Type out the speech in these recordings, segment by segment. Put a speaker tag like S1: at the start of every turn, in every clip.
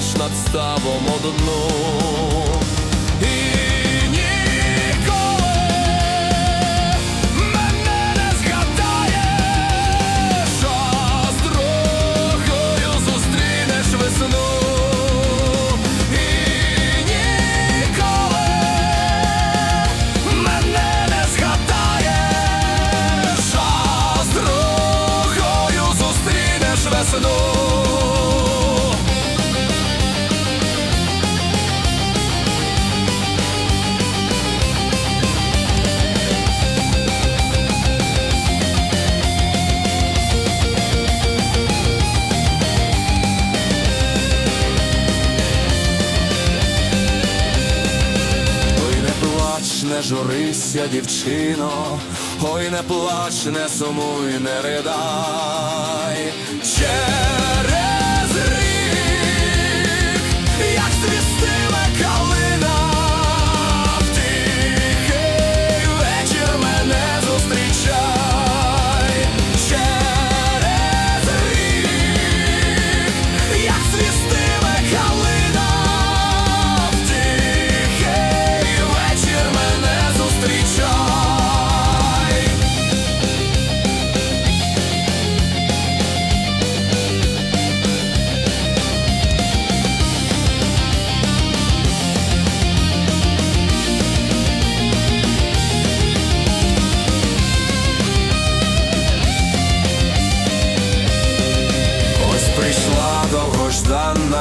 S1: Лиш над ставом одну не журися, дівчино, ой не плач, не сумуй, не ридай.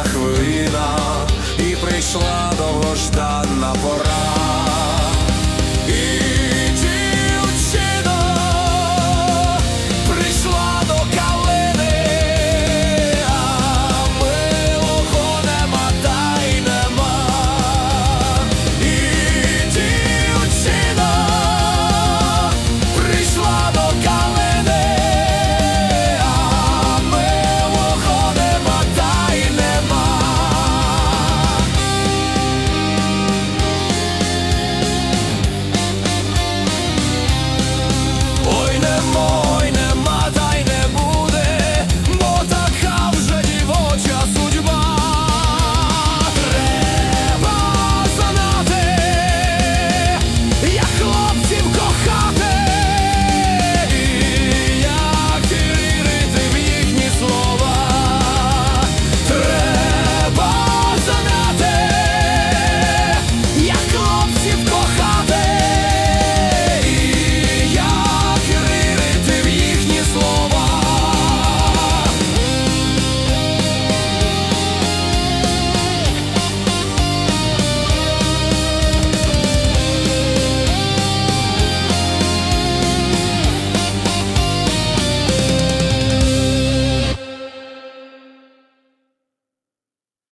S1: хвилина, і прийшла довгожданна пора.